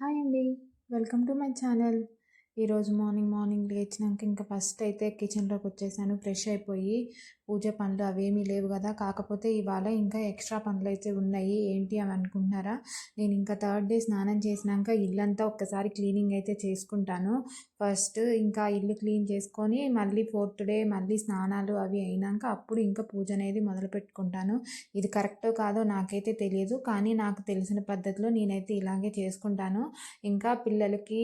Hi అండి. Welcome to my channel. ఈరోజు morning morning లేచినాక ఇంకా ఫస్ట్ అయితే కిచెన్లోకి వచ్చేసాను. ఫ్రెష్ అయిపోయి పూజ పనులు అవేమీ లేవు కదా. కాకపోతే ఇవాళ ఇంకా ఎక్స్ట్రా పనులు అయితే ఉన్నాయి. ఏంటి అని అనుకుంటున్నారా? నేను ఇంకా థర్డ్ డే స్నానం చేసినాక ఇల్లంతా ఒక్కసారి క్లీనింగ్ అయితే చేసుకుంటాను. ఫస్ట్ ఇంకా ఇల్లు క్లీన్ చేసుకొని మళ్ళీ ఫోర్త్ డే మళ్ళీ స్నానాలు అవి అయినాక అప్పుడు ఇంకా పూజ అనేది మొదలు పెట్టుకుంటాను. ఇది కరెక్టో కాదో నాకైతే తెలియదు కానీ నాకు తెలిసిన పద్ధతిలో నేనైతే ఇలాగే చేసుకుంటాను. ఇంకా పిల్లలకి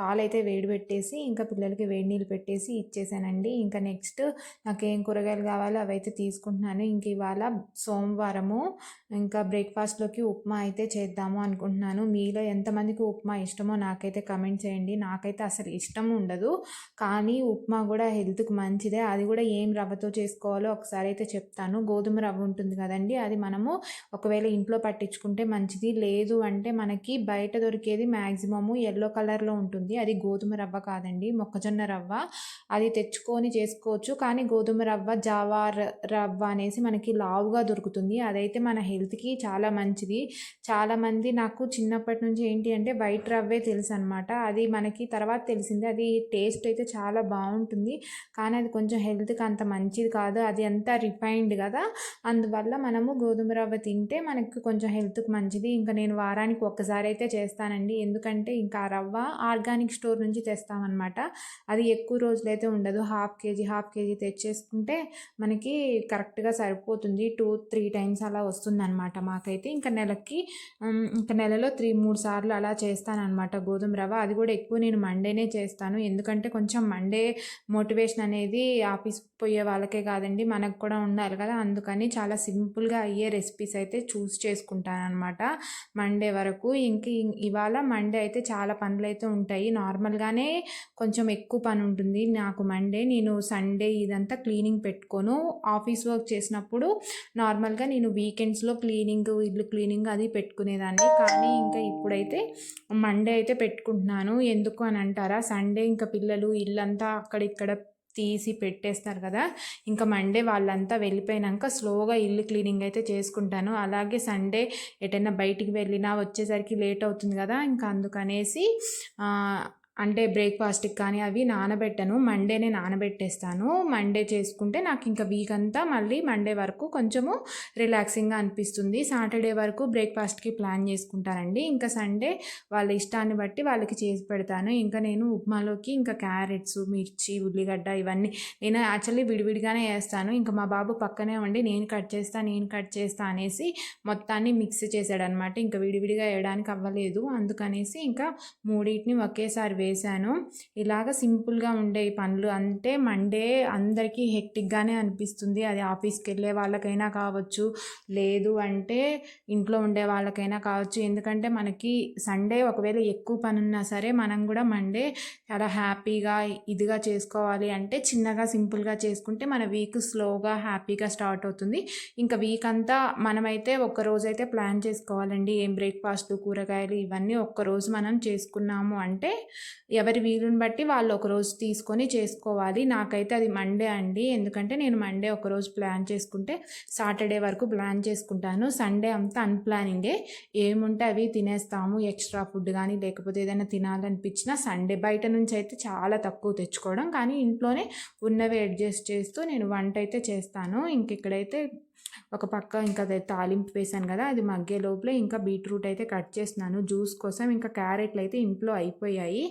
పాలైతే వేడి పెట్టేసి ఇంకా పిల్లలకి వేడి నీళ్ళు పెట్టేసి ఇచ్చేసానండి. ఇంకా నెక్స్ట్ నాకేం కూరగాయలు కావాలో అవైతే తీసుకుంటున్నాను. ఇంక ఇవాళ సోమవారము ఇంకా బ్రేక్ఫాస్ట్లోకి ఉప్మా అయితే చేద్దాము అనుకుంటున్నాను. మీలో ఎంతమందికి ఉప్మా ఇష్టమో నాకైతే కమెంట్ చేయండి. నాకైతే అసలు ఇష్టం ఉండదు. కానీ ఉప్మా కూడా హెల్త్కి మంచిదే. అది కూడా ఏం రవ్వతో చేసుకోవాలో ఒకసారి అయితే చెప్తాను. గోధుమ రవ్వ ఉంటుంది కదండి అది మనము ఒకవేళ ఇంట్లో పట్టించుకుంటే మంచిది. లేదు అంటే మనకి బయట దొరికేది మ్యాక్సిమము ఎల్లో కలర్లో ఉంటుంది. అది గోధుమ రవ్వ కాదండి మొక్కజొన్న రవ్వ. అది తెచ్చుకొని చేసుకోవచ్చు. కానీ గోధుమ రవ్వ జావా రవ్వ అనేసి మనకి లావుగా దొరుకుతుంది. అదైతే మన హెల్త్కి చాలా మంచిది. చాలామంది నాకు చిన్నప్పటి నుంచి ఏంటి అంటే వైట్ రవ్వే తెలుసు అనమాట అది మనకి తర్వాత తెలిసింది. అది టేస్ట్ అయితే చాలా బాగుంటుంది. కానీ అది కొంచెం హెల్త్కి అంత మంచిది కాదు. అది అంతా రిఫైన్డ్ కదా. అందువల్ల మనము గోధుమ రవ్వ తింటే మనకి కొంచెం హెల్త్కి మంచిది. ఇంకా నేను వారానికి ఒక్కసారి అయితే చేస్తానండి. ఎందుకంటే ఇంకా రవ్వ ఆర్గానిక్ స్టోర్ నుంచి తెస్తామన్నమాట. అది ఎక్కువ రోజులైతే ఉండదు. హాఫ్ కేజీ హాఫ్ కేజీ తెచ్చేసుకుంటే మనకి కరెక్ట్గా సరిపోతుంది. టూ త్రీ టైమ్స్ అలా వస్తుందన్నమాట మాకైతే. ఇంకా నెలకి ఇంకా నెలలో త్రీ మూడు సార్లు అలా చేస్తానన్నమాట గోధుమ రవ్వ. అది కూడా ఎక్కువ నేను మండేనే చేస్తాను. ఎందుకంటే కొంచెం మండే మోటివేషన్ అనేది ఆఫీస్ పోయే వాళ్ళకే కాదండి మనకు కూడా ఉండాలి కదా. అందుకని చాలా సింపుల్గా అయ్యే రెసిపీస్ అయితే చూస్ చేసుకుంటాను అనమాట మండే వరకు ఇంక ఇవాళ మండే అయితే చాలా పనులు అయితే ఉంటాయి. నార్మల్గానే కొంచెం ఎక్కువ పని ఉంటుంది. నాకు మండే నేను సండే ఇదంతా క్లీనింగ్ పెట్టుకోను. ఆఫీస్ వర్క్ చేసినప్పుడు నార్మల్గా నేను వీకెండ్స్లో క్లీనింగ్ ఇల్లు క్లీనింగ్ అది పెట్టుకునేదాన్ని. కానీ ఇంకా ఇప్పుడైతే మండే అయితే పెట్టుకుంటున్నాను. ఎందుకు అని అంటారా సండే ఇంకా పిల్లలు ఇల్లంతా అక్కడిక్కడ తీసి పెట్టేస్తారు కదా. ఇంకా మండే వాళ్ళంతా వెళ్ళిపోయినాక స్లోగా ఇల్లు క్లీనింగ్ అయితే చేసుకుంటాను. అలాగే సండే ఎటైనా బయటికి వెళ్ళినా వచ్చేసరికి లేట్ అవుతుంది కదా ఇంకా అందుకనేసి అంటే బ్రేక్ఫాస్ట్కి కానీ అవి నానబెట్టను. మండేనే నానబెట్టేస్తాను. మండే చేసుకుంటే నాకు ఇంకా వీక్ అంతా మళ్ళీ మండే వరకు కొంచెము రిలాక్సింగ్గా అనిపిస్తుంది. సాటర్డే వరకు బ్రేక్ఫాస్ట్కి ప్లాన్ చేసుకుంటానండి. ఇంకా సండే వాళ్ళ ఇష్టాన్ని బట్టి వాళ్ళకి చేసి పెడతాను. ఇంకా నేను ఉప్మాలోకి ఇంకా క్యారెట్స్ మిర్చి ఉల్లిగడ్డ ఇవన్నీ నేను యాక్చువల్లీ విడివిడిగానే వేస్తాను ఇంకా మా బాబు పక్కనే ఉండి నేను కట్ చేస్తా నేను కట్ చేస్తా అనేసి మొత్తాన్ని మిక్స్ చేశాడనమాట. ఇంకా విడివిడిగా వేయడానికి అవ్వలేదు. అందుకనేసి ఇంకా మూడింటిని ఒకేసారి వేశాను. ఇలాగ సింపుల్గా ఉండే పనులు అంటే మండే అందరికీ హెక్టిక్గానే అనిపిస్తుంది. అది ఆఫీస్కి వెళ్ళే వాళ్ళకైనా కావచ్చు లేదు అంటే ఇంట్లో ఉండే వాళ్ళకైనా కావచ్చు. ఎందుకంటే మనకి సండే ఒకవేళ ఎక్కువ పని ఉన్నా సరే మనం కూడా మండే చాలా హ్యాపీగా ఇదిగా చేసుకోవాలి అంటే చిన్నగా సింపుల్గా చేసుకుంటే మన వీక్ స్లోగా హ్యాపీగా స్టార్ట్ అవుతుంది. ఇంకా వీక్ అంతా మనమైతే ఒక్కరోజైతే అయితే ప్లాన్ చేసుకోవాలండి. ఏం బ్రేక్ఫాస్ట్ కూరగాయలు ఇవన్నీ ఒక్కరోజు మనం చేసుకున్నాము అంటే ఎవరి వీలుని బట్టి వాళ్ళు ఒకరోజు తీసుకొని చేసుకోవాలి. నాకైతే అది మండే అండి. ఎందుకంటే నేను మండే ఒకరోజు ప్లాన్ చేసుకుంటే సాటర్డే వరకు ప్లాన్ చేసుకుంటాను. సండే అంతా అన్ప్లానింగే ఏముంటే అవి తినేస్తాము. ఎక్స్ట్రా ఫుడ్ కానీ లేకపోతే ఏదైనా తినాలనిపించినా సండే బయట నుంచి అయితే చాలా తక్కువ తెచ్చుకోవడం. కానీ ఇంట్లోనే ఉన్నవి అడ్జస్ట్ చేస్తూ నేను వంట అయితే చేస్తాను. ఇంక ఇక్కడైతే ఒక పక్క ఇంకా తాలింపు వేసాను కదా అది మగ్గే లోపల ఇంకా బీట్రూట్ అయితే కట్ చేస్తున్నాను. జ్యూస్ కోసం ఇంకా క్యారెట్లు అయితే ఇంట్లో అయిపోయాయి.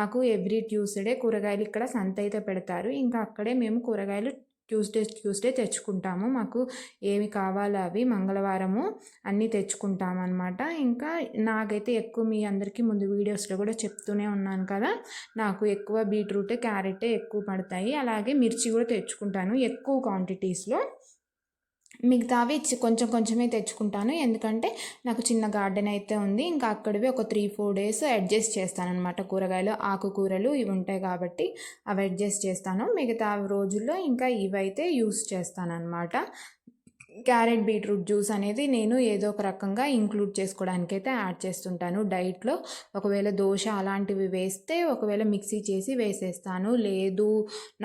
మాకు ఎవ్రీ ట్యూస్డే కూరగాయలు ఇక్కడ సంత అయితే పెడతారు. ఇంకా అక్కడే మేము కూరగాయలు ట్యూస్డే ట్యూస్డే తెచ్చుకుంటాము. మాకు ఏమి కావాలో అవి మంగళవారము అన్నీ తెచ్చుకుంటాము అనమాట ఇంకా నాకైతే ఎక్కువ మీ అందరికీ ముందు వీడియోస్లో కూడా చెప్తూనే ఉన్నాను కదా నాకు ఎక్కువ బీట్రూట్ క్యారెట్ ఎక్కువ పడతాయి. అలాగే మిర్చి కూడా తెచ్చుకుంటాను ఎక్కువ క్వాంటిటీస్లో మిగతావి కొంచెం కొంచెమే తెచ్చుకుంటాను. ఎందుకంటే నాకు చిన్న గార్డెన్ అయితే ఉంది. ఇంకా అక్కడివి ఒక త్రీ ఫోర్ డేస్ అడ్జస్ట్ చేస్తాను అనమాట కూరగాయలు ఆకుకూరలు ఇవి ఉంటాయి కాబట్టి అవి అడ్జస్ట్ చేస్తాను. మిగతా రోజుల్లో ఇంకా ఇవైతే యూస్ చేస్తాను అనమాట క్యారెట్ బీట్రూట్ జ్యూస్ అనేది నేను ఏదో ఒక రకంగా ఇంక్లూడ్ చేసుకోవడానికి అయితే యాడ్ చేస్తుంటాను. డైట్లో ఒకవేళ దోశ అలాంటివి వేస్తే ఒకవేళ మిక్సీ చేసి వేసేస్తాను. లేదు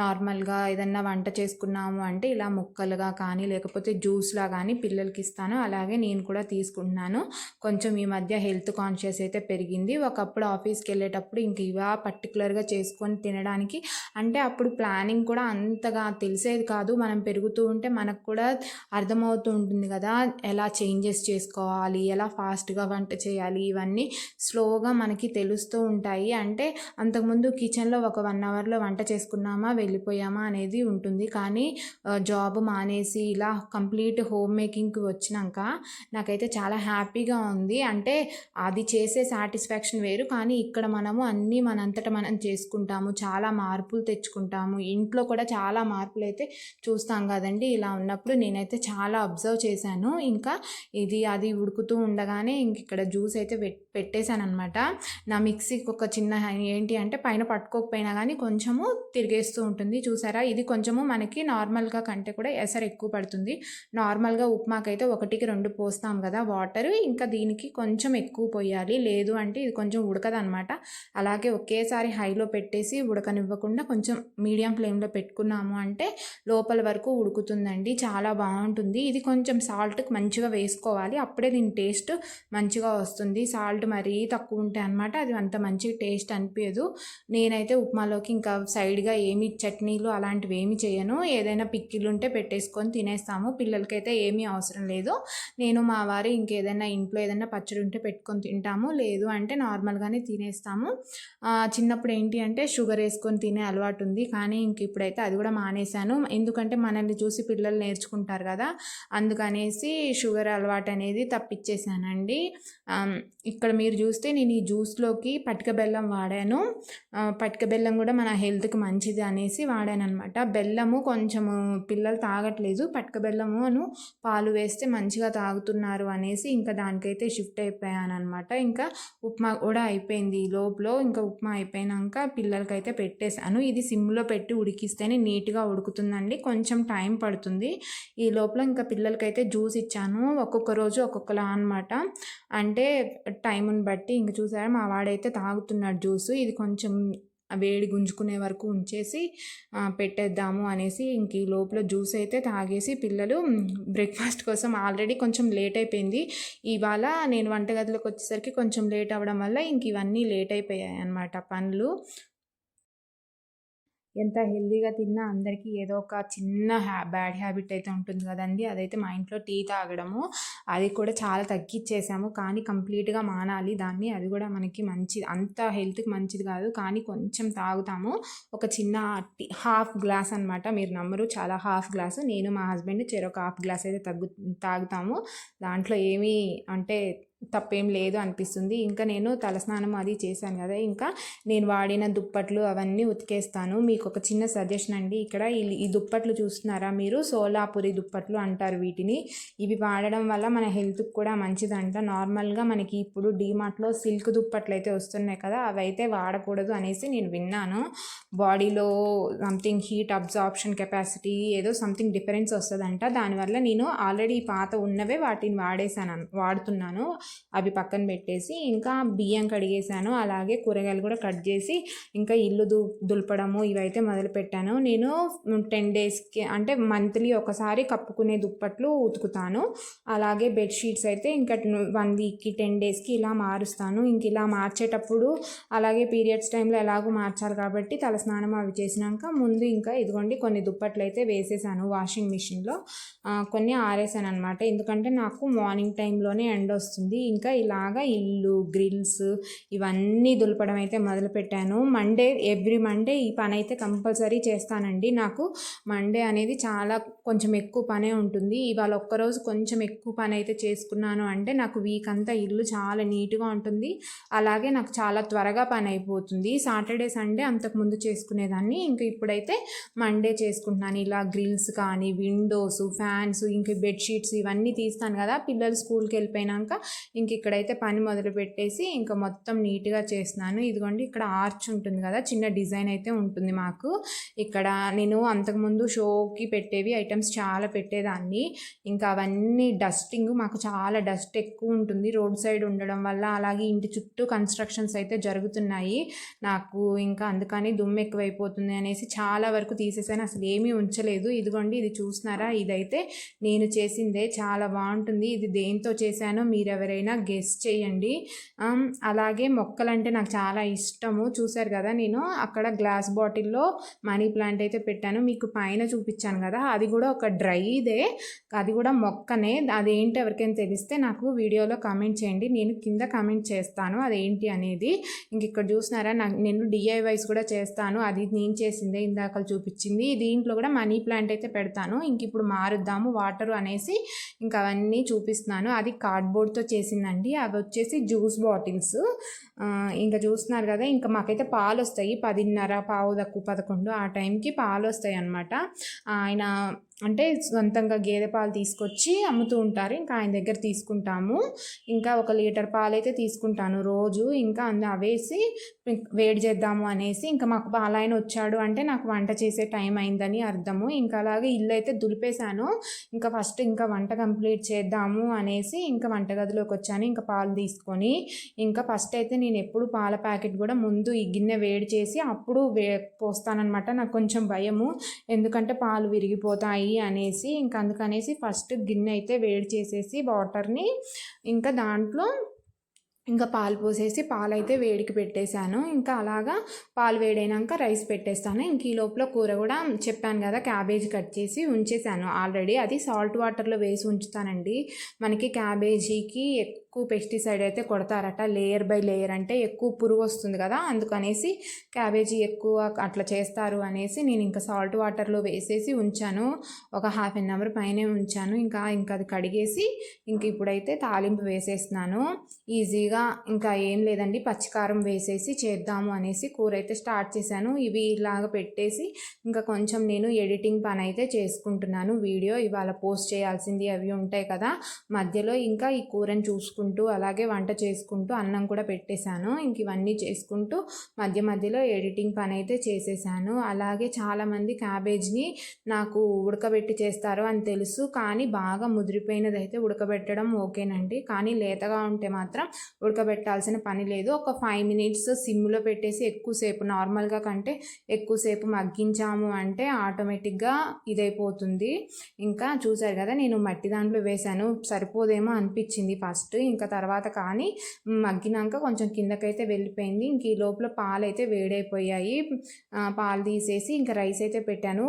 నార్మల్గా ఏదన్నా వంట చేసుకున్నాము అంటే ఇలా ముక్కలుగా కానీ లేకపోతే జ్యూస్లా కానీ పిల్లలకి ఇస్తాను. అలాగే నేను కూడా తీసుకుంటున్నాను. కొంచెం ఈ మధ్య హెల్త్ కాన్షియస్ అయితే పెరిగింది. ఒకప్పుడు ఆఫీస్కి వెళ్ళేటప్పుడు ఇంక ఇవా పర్టికులర్గా చేసుకొని తినడానికి అంటే అప్పుడు ప్లానింగ్ కూడా అంతగా తెలిసేది కాదు. మనం పెరుగుతూ ఉంటే మనకు కూడా అర్థం అర్థమవుతూ ఉంటుంది కదా. ఎలా చేంజెస్ చేసుకోవాలి ఎలా ఫాస్ట్గా వంట చేయాలి ఇవన్నీ స్లోగా మనకి తెలుస్తూ ఉంటాయి. అంటే అంతకుముందు కిచెన్లో ఒక వన్ అవర్లో వంట చేసుకున్నామా వెళ్ళిపోయామా అనేది ఉంటుంది. కానీ జాబ్ మానేసి ఇలా కంప్లీట్ హోమ్ మేకింగ్కి వచ్చినాక నాకైతే చాలా హ్యాపీగా ఉంది. అంటే అది చేసే సాటిస్ఫాక్షన్ వేరు. కానీ ఇక్కడ మనము అన్నీ మనంతట మనం చేసుకుంటాము. చాలా మార్పులు తెచ్చుకుంటాము. ఇంట్లో కూడా చాలా మార్పులు అయితే చూస్తాం కదండి. ఇలా ఉన్నప్పుడు నేనైతే చాలా చాలా అబ్జర్వ్ చేశాను. ఇంకా ఇది అది ఉడుకుతూ ఉండగానే ఇంక ఇక్కడ జ్యూస్ అయితే పెట్టి పెట్టేశాను అనమాట నా మిక్సీకి ఒక చిన్న ఏంటి అంటే పైన పట్టుకోకపోయినా కానీ కొంచెము తిరిగేస్తూ ఉంటుంది. చూసారా? ఇది కొంచెము మనకి నార్మల్గా కంటే కూడా ఎసరు ఎక్కువ పడుతుంది. నార్మల్గా ఉప్మాకైతే ఒకటికి రెండు పోస్తాం కదా వాటర్. ఇంకా దీనికి కొంచెం ఎక్కువ పోయాలి. లేదు అంటే ఇది కొంచెం ఉడకదనమాట అలాగే ఒకేసారి హైలో పెట్టేసి ఉడకనివ్వకుండా కొంచెం మీడియం ఫ్లేమ్లో పెట్టుకున్నాము అంటే లోపల వరకు ఉడుకుతుందండి. చాలా బాగుంటుంది. ఇది కొంచెం సాల్ట్ మంచిగా వేసుకోవాలి. అప్పుడే దీని టేస్ట్ మంచిగా వస్తుంది. సాల్ట్ మరీ తక్కువ ఉంటే అనమాట అది అంత మంచి టేస్ట్ అనిపించదు నేనైతే ఉప్మాలోకి ఇంకా సైడ్గా ఏమి చట్నీలు అలాంటివి ఏమి చేయను. ఏదైనా పిక్కిలు ఉంటే పెట్టేసుకొని తినేస్తాము. పిల్లలకైతే ఏమీ అవసరం లేదు. నేను మా వారి ఇంకేదైనా ఇంట్లో ఏదైనా పచ్చడి ఉంటే పెట్టుకొని తింటాము. లేదు అంటే నార్మల్గానే తినేస్తాము. చిన్నప్పుడు ఏంటి అంటే షుగర్ వేసుకొని తినే అలవాటు ఉంది. కానీ ఇంక ఇప్పుడైతే అది కూడా మానేశాను. ఎందుకంటే మనల్ని చూసి పిల్లలు నేర్చుకుంటారు కదా. అందుకనేసి షుగర్ అలవాటు అనేది తప్పించేసానండి ఇక్కడ మీరు చూస్తే నేను ఈ జ్యూస్లోకి పటిక బెల్లం వాడాను. పటిక బెల్లం కూడా మన హెల్త్కి మంచిది అనేసి వాడాను అనమాట బెల్లము కొంచెము పిల్లలు తాగట్లేదు. పటిక బెల్లమును పాలు వేస్తే మంచిగా తాగుతున్నారు అనేసి ఇంకా దానికైతే షిఫ్ట్ అయిపోయాను అనమాట ఇంకా ఉప్మా కూడా అయిపోయింది ఈ లోపల. ఇంకా ఉప్మా అయిపోయినాక పిల్లలకైతే పెట్టేశాను. ఇది సిమ్లో పెట్టి ఉడికిస్తేనే నీట్గా ఉడుకుతుందండి. కొంచెం టైం పడుతుంది. ఈ లోపల ఇంకా పిల్లలకైతే జ్యూస్ ఇచ్చాను. ఒక్కొక్క రోజు ఒక్కొక్కలా అనమాట అంటే టైం టైంని బట్టి ఇంక చూసారా మా వాడైతే తాగుతున్నాడు జ్యూస్. ఇది కొంచెం వేడి గుంజుకునే వరకు ఉంచేసి పెట్టేద్దాము అనేసి ఇంక ఈ లోపల జ్యూస్ అయితే తాగేసి పిల్లలు బ్రేక్ఫాస్ట్ కోసం ఆల్రెడీ కొంచెం లేట్ అయిపోయింది. ఇవాళ నేను వంటగదిలోకి వచ్చేసరికి కొంచెం లేట్ అవ్వడం వల్ల ఇంక ఇవన్నీ లేట్ అయిపోయాయి అన్నమాట పనులు. ఎంత హెల్దీగా తిన్నా అందరికీ ఏదో ఒక చిన్న హ్యా బ్యాడ్ హ్యాబిట్ అయితే ఉంటుంది కదండి. అదైతే మా ఇంట్లో టీ తాగడము. అది కూడా చాలా తగ్గించేసాము కానీ కంప్లీట్గా మానాలి దాన్ని. అది కూడా మనకి మంచి అంత హెల్త్కి మంచిది కాదు. కానీ కొంచెం తాగుతాము. ఒక చిన్న టీ హాఫ్ గ్లాస్ అనమాట మీరు నమ్మరు చాలా హాఫ్ గ్లాసు. నేను మా హస్బెండ్ చెరొక హాఫ్ గ్లాస్ అయితే తగ్గు తాగుతాము. దాంట్లో ఏమీ అంటే తప్పేం లేదు అనిపిస్తుంది. ఇంకా నేను తలస్నానం అది చేశాను కదా. ఇంకా నేను వాడిన దుప్పట్లు అవన్నీ ఉతికేస్తాను. మీకు ఒక చిన్న సజెషన్ అండి. ఇక్కడ ఈ దుప్పట్లు చూస్తున్నారా మీరు? సోలాపురి దుప్పట్లు అంటారు వీటిని. ఇవి వాడడం వల్ల మన హెల్త్కి కూడా మంచిదంట. నార్మల్గా మనకి ఇప్పుడు డీమార్ట్లో సిల్క్ దుప్పట్లు అయితే వస్తున్నాయి కదా. అవి అయితే వాడకూడదు అనేసి నేను విన్నాను. బాడీలో సంథింగ్ హీట్ అబ్జార్ప్షన్ కెపాసిటీ ఏదో సంథింగ్ డిఫరెన్స్ వస్తుందంట. దానివల్ల నేను ఆల్రెడీ పాత ఉన్నవే వాటిని వాడేసాను వాడుతున్నాను. అవి పక్కన పెట్టేసి ఇంకా బియ్యం కడిగేసాను అలాగే కూరగాయలు కూడా కట్ చేసి ఇంకా ఇల్లు దు దులపడము ఇవైతే మొదలు పెట్టాను. నేను టెన్ డేస్కి అంటే మంత్లీ ఒకసారి కప్పుకునే దుప్పట్లు ఉతుకుతాను. అలాగే బెడ్షీట్స్ అయితే ఇంకా వన్ వీక్కి టెన్ డేస్కి ఇలా మారుస్తాను. ఇంక ఇలా మార్చేటప్పుడు అలాగే పీరియడ్స్ టైంలో ఎలాగో మార్చాలి కాబట్టి తలస్నానం అవి చేసినాక ముందు ఇంకా ఇదిగోండి కొన్ని దుప్పట్లు అయితే వేసేసాను వాషింగ్ మిషన్లో. కొన్ని ఆరేసాను అనమాట ఎందుకంటే నాకు మార్నింగ్ టైంలోనే ఎండ్ వస్తుంది ఇంకా ఇలాగా ఇల్లు గ్రిల్స్ ఇవన్నీ దులపడం అయితే మొదలుపెట్టాను. మండే ఎవ్రీ మండే ఈ పని అయితే కంపల్సరీ చేస్తానండి. నాకు మండే అనేది చాలా కొంచెం ఎక్కువ పనే ఉంటుంది. ఇవాళ ఒక్కరోజు కొంచెం ఎక్కువ పని అయితే చేసుకున్నాను అంటే నాకు వీక్ అంతా ఇల్లు చాలా నీట్గా ఉంటుంది. అలాగే నాకు చాలా త్వరగా పని అయిపోతుంది. సాటర్డే సండే అంతకుముందు చేసుకునేదాన్ని. ఇంకా ఇప్పుడైతే మండే చేసుకుంటున్నాను. ఇలా గ్రిల్స్ కానీ విండోస్ ఫ్యాన్స్ ఇంకా బెడ్షీట్స్ ఇవన్నీ తీస్తాను కదా. పిల్లలు స్కూల్కి వెళ్ళిపోయినాక ఇంక ఇక్కడైతే పని మొదలు పెట్టేసి ఇంకా మొత్తం నీట్గా చేస్తున్నాను. ఇదిగోండి ఇక్కడ ఆర్చ్ ఉంటుంది కదా చిన్న డిజైన్ అయితే ఉంటుంది మాకు. ఇక్కడ నేను అంతకుముందు షోకి పెట్టేవి ఐటమ్స్ చాలా పెట్టేదాన్ని. ఇంకా అవన్నీ డస్టింగ్ మాకు చాలా డస్ట్ ఎక్కువ ఉంటుంది. రోడ్ సైడ్ ఉండడం వల్ల అలాగే ఇంటి చుట్టూ కన్స్ట్రక్షన్స్ అయితే జరుగుతున్నాయి. నాకు ఇంకా అందుకని దుమ్ము ఎక్కువైపోతుంది అనేసి చాలా వరకు తీసేసాను. అసలు ఏమీ ఉంచలేదు. ఇదిగోండి ఇది చూస్తున్నారా? ఇదైతే నేను చేసిందే చాలా బాగుంటుంది. ఇది దేంతో చేశానో మీరు ఎవరైనా గెస్ చేయండి. అలాగే అలాగే మొక్కలంటే నాకు చాలా ఇష్టము. చూశారు కదా నేను అక్కడ గ్లాస్ బాటిల్లో మనీ ప్లాంట్ అయితే పెట్టాను. మీకు పైన చూపించాను కదా అది కూడా ఒక డ్రైదే. అది కూడా మొక్కనే. అదేంటి ఎవరికైనా తెలిస్తే నాకు వీడియోలో కామెంట్ చేయండి. నేను కింద కామెంట్ చేస్తాను అదేంటి అనేది. ఇంక ఇక్కడ చూసినారా నాకు నేను డిఐవైస్ కూడా చేస్తాను. అది నేను చేసిందే ఇందాక చూపించింది. దీంట్లో కూడా మనీ ప్లాంట్ అయితే పెడతాను. ఇంక ఇప్పుడు మారుద్దాము వాటర్ అనేసి ఇంకా అవన్నీ చూపిస్తున్నాను. అది కార్డ్బోర్డ్తో చేసిందండి. అవి వచ్చేసి జ్యూస్ బాటిల్స్. ఇంకా చూస్తున్నారు కదా ఇంకా మాకైతే పాలు వస్తాయి పదిన్నర పావు తక్కువ పదకొండు ఆ టైంకి పాలు వస్తాయి అన్నమాట. ఆయన అంటే సొంతంగా గేదె పాలు తీసుకొచ్చి అమ్ముతూ ఉంటారు. ఇంకా ఆయన దగ్గర తీసుకుంటాము. ఇంకా ఒక లీటర్ పాలు అయితే తీసుకుంటాను రోజు. ఇంకా అందు అవేసి వేడి చేద్దాము అనేసి ఇంకా మాకు పాలాయన వచ్చాడు అంటే నాకు వంట చేసే టైం అయిందని అర్థము. ఇంకా అలాగే ఇల్లు అయితే దులిపేశాను. ఇంకా ఫస్ట్ ఇంకా వంట కంప్లీట్ చేద్దాము అనేసి ఇంకా వంటగదిలోకి వచ్చాను. ఇంకా పాలు తీసుకొని ఇంకా ఫస్ట్ అయితే నేను ఎప్పుడు పాల ప్యాకెట్ కూడా ముందు ఈ గిన్నె వేడి చేసి అప్పుడు వే పోస్తానమాట నాకు కొంచెం భయము. ఎందుకంటే పాలు విరిగిపోతాయి అనేసి ఇంకా అందుకనేసి ఫస్ట్ గిన్నె అయితే వేడి చేసేసి వాటర్ని ఇంకా దాంట్లో ఇంకా పాలు పోసేసి పాలు అయితే వేడికి పెట్టేశాను. ఇంకా అలాగా పాలు వేడైనాక రైస్ పెట్టేస్తాను. ఇంక ఈ లోపల కూర కూడా చెప్పాను కదా క్యాబేజ్ కట్ చేసి ఉంచేసాను ఆల్రెడీ. అది సాల్ట్ వాటర్లో వేసి ఉంచుతానండి. మనకి క్యాబేజీకి ఎక్కువ పెస్టిసైడ్ అయితే కొడతారట. లేయర్ బై లేయర్ అంటే ఎక్కువ పురుగు వస్తుంది కదా అందుకనేసి క్యాబేజీ ఎక్కువ అట్లా చేస్తారు అనేసి నేను ఇంకా సాల్ట్ వాటర్లో వేసేసి ఉంచాను. ఒక హాఫ్ అన్ అవర్ పైనే ఉంచాను. ఇంకా ఇంకా అది కడిగేసి ఇంక ఇప్పుడైతే తాలింపు వేసేస్తున్నాను. ఈజీగా ఇంకా ఏం లేదండి. పచ్చికారం వేసేసి చేద్దాము అనేసి కూర అయితే స్టార్ట్ చేశాను. ఇవి ఇలాగ పెట్టేసి ఇంకా కొంచెం నేను ఎడిటింగ్ పని అయితే చేసుకుంటున్నాను. వీడియో ఇవాళ పోస్ట్ చేయాల్సింది అవి ఉంటాయి కదా. మధ్యలో ఇంకా ఈ కూరని చూసుకుంటూ అలాగే వంట చేసుకుంటూ అన్నం కూడా పెట్టేశాను. ఇంక ఇవన్నీ చేసుకుంటూ మధ్య మధ్యలో ఎడిటింగ్ పని అయితే చేసేసాను అలాగే చాలామంది క్యాబేజ్ని నాకు ఉడకబెట్టి చేస్తారు అని తెలుసు. కానీ బాగా ముదిరిపోయినది అయితే ఉడకబెట్టడం ఓకేనండి. కానీ లేతగా ఉంటే మాత్రం ఉడకబెట్టాల్సిన పని లేదు. ఒక ఫైవ్ మినిట్స్ సిమ్లో పెట్టేసి ఎక్కువసేపు నార్మల్గా కంటే ఎక్కువసేపు మగ్గించాము అంటే ఆటోమేటిక్గా ఇదైపోతుంది. ఇంకా చూసారు కదా నేను మట్టి దాంట్లో వేశాను. సరిపోదేమో అనిపించింది ఫస్ట్ ఇంకా తర్వాత కానీ మగ్గినాక కొంచెం కిందకైతే వెళ్ళిపోయింది. ఇంక ఈ లోపల పాలు అయితే వేడైపోయాయి పాలు తీసేసి ఇంకా రైస్ అయితే పెట్టాను.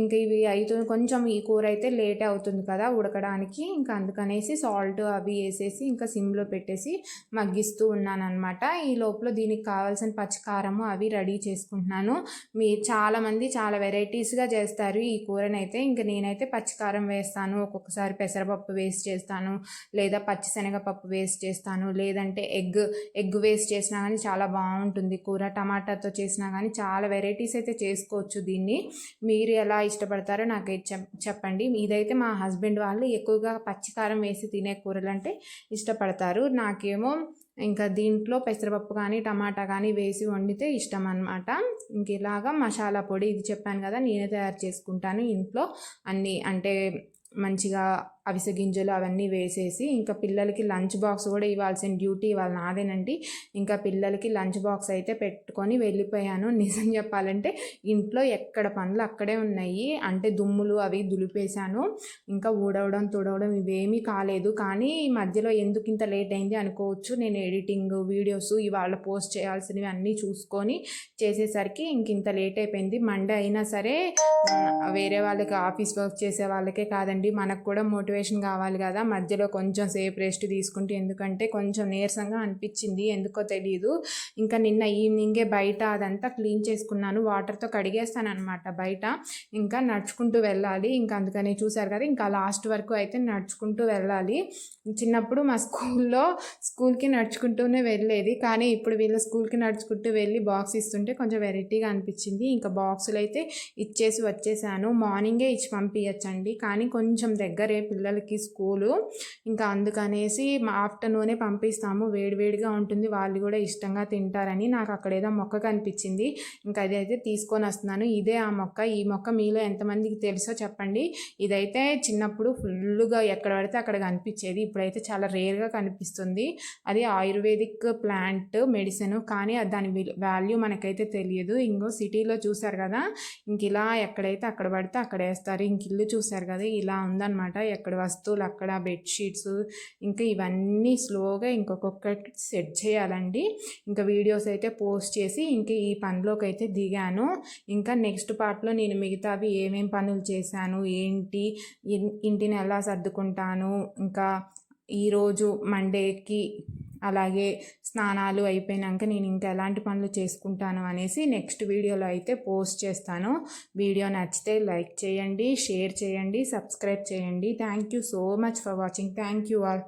ఇంకా ఇవి అవుతుంది కొంచెం ఈ కూర అయితే లేట్ అవుతుంది కదా ఉడకడానికి. ఇంకా అందుకనేసి సాల్ట్ అవి వేసేసి ఇంకా సిమ్లో పెట్టేసి మగ్గిస్తూ ఉన్నాను అనమాట ఈ లోపల దీనికి కావాల్సిన పచ్చికారము అవి రెడీ చేసుకుంటున్నాను. మీ చాలామంది చాలా వెరైటీస్గా చేస్తారు ఈ కూరనైతే. ఇంకా నేనైతే పచ్చికారం వేస్తాను. ఒక్కొక్కసారి పెసరపప్పు వేస్ట్ చేస్తాను. లేదా పచ్చిశనగపప్పు వేస్ట్ చేస్తాను. లేదంటే ఎగ్ ఎగ్ వేస్ట్ చేసినా కానీ చాలా బాగుంటుంది కూర. టమాటాతో చేసినా కానీ చాలా వెరైటీస్ అయితే చేసుకోవచ్చు దీన్ని. మీరు ఎలా ఇష్టపడతారో నాకు చెప్ చెప్పండి. ఇదైతే మా హస్బెండ్ వాళ్ళు ఎక్కువగా పచ్చికారం వేసి తినే కూరలు అంటే ఇష్టపడతారు. నాకేమో ఇంకా దీంట్లో పెసరపప్పు కానీ టమాటా కానీ వేసి వండితే ఇష్టం అనమాట ఇంక ఇలాగా మసాలా పొడి ఇది చెప్పాను కదా నేనే తయారు చేసుకుంటాను ఇంట్లో. అన్నీ అంటే మంచిగా అవిసె గింజలు అవన్నీ వేసేసి ఇంకా పిల్లలకి లంచ్ బాక్స్ కూడా ఇవ్వాల్సిన డ్యూటీ ఇవాళ నాదేనండి. ఇంకా పిల్లలకి లంచ్ బాక్స్ అయితే పెట్టుకొని వెళ్ళిపోయాను. నిజం చెప్పాలంటే ఇంట్లో ఎక్కడ పనులు అక్కడే ఉన్నాయి. అంటే దుమ్ములు అవి దులిపేశాను. ఇంకా ఊడవడం తుడవడం ఇవేమీ కాలేదు. కానీ ఈ మధ్యలో ఎందుకు ఇంత లేట్ అయింది అనుకోవచ్చు. నేను ఎడిటింగ్ వీడియోస్ ఇవాళ పోస్ట్ చేయాల్సినవి అన్నీ చూసుకొని చేసేసరికి ఇంక ఇంత లేట్ అయిపోయింది. మండే అయినా సరే వేరే వాళ్ళకి ఆఫీస్ వర్క్ చేసే వాళ్ళకే కాదండి. మనకు కూడా మోటివేషన్ కావాలి కదా మధ్యలో కొంచెం సేపు రెస్ట్ తీసుకుంటే ఎందుకంటే కొంచెం నీరసంగా అనిపించింది ఎందుకో తెలియదు ఇంకా నిన్న ఈవినింగే బయట అదంతా క్లీన్ చేసుకున్నాను వాటర్తో కడిగేస్తాను అనమాట బయట. ఇంకా నడుచుకుంటూ వెళ్ళాలి ఇంకా అందుకని చూశారు కదా ఇంకా లాస్ట్ వరకు అయితే నడుచుకుంటూ వెళ్ళాలి. చిన్నప్పుడు మా స్కూల్లో స్కూల్కి నడుచుకుంటూనే వెళ్ళేది కానీ ఇప్పుడు వీళ్ళు స్కూల్కి నడుచుకుంటూ వెళ్ళి బాక్స్ ఇస్తుంటే కొంచెం వెరైటీగా అనిపించింది. ఇంకా బాక్సులు అయితే ఇచ్చేసి వచ్చేసాను. మార్నింగే ఇచ్చి పంపించచ్చండి కానీ కొంచెం దగ్గరే పిల్ల పిల్లలకి స్కూలు. ఇంకా అందుకనేసి ఆఫ్టర్నూనే పంపిస్తాము. వేడివేడిగా ఉంటుంది. వాళ్ళు కూడా ఇష్టంగా తింటారని నాకు అక్కడ ఏదో మొక్క కనిపించింది. ఇంకా అదైతే తీసుకొని వస్తున్నాను. ఇదే ఆ మొక్క. ఈ మొక్క మీలో ఎంతమందికి తెలుసో చెప్పండి. ఇదైతే చిన్నప్పుడు ఫుల్గా ఎక్కడ పడితే అక్కడ కనిపించేది. ఇప్పుడైతే చాలా రేర్గా కనిపిస్తుంది. అది ఆయుర్వేదిక్ ప్లాంట్ మెడిసిన్. కానీ దాని వాల్యూ మనకైతే తెలియదు. ఇంకో సిటీలో చూసారు కదా. ఇంక ఇలా ఎక్కడైతే అక్కడ పడితే అక్కడ వేస్తారు. ఇంక ఇల్లు చూసారు కదా. ఇలా ఉందన్నమాట. ఎక్కడ వస్తువులు అక్కడ బెడ్షీట్స్ ఇంకా ఇవన్నీ స్లోగా ఇంకొకొక్కటి సెట్ చేయాలండి. ఇంకా వీడియోస్ అయితే పోస్ట్ చేసి ఇంకా ఈ పనిలోకి అయితే దిగాను. ఇంకా నెక్స్ట్ పార్ట్లో నేను మిగతావి ఏమేం పనులు చేశాను ఏంటి ఇంటిని ఎలా సర్దుకుంటాను ఇంకా ఈరోజు మండేకి అలాగే స్నానాలు అయిపోయినాక నేను ఇంకా ఎలాంటి పనులు చేసుకుంటాను అనేసి నెక్స్ట్ వీడియోలో అయితే పోస్ట్ చేస్తాను. వీడియో నచ్చితే లైక్ చేయండి షేర్ చేయండి సబ్స్క్రైబ్ చేయండి. Thank you so much for watching thank you all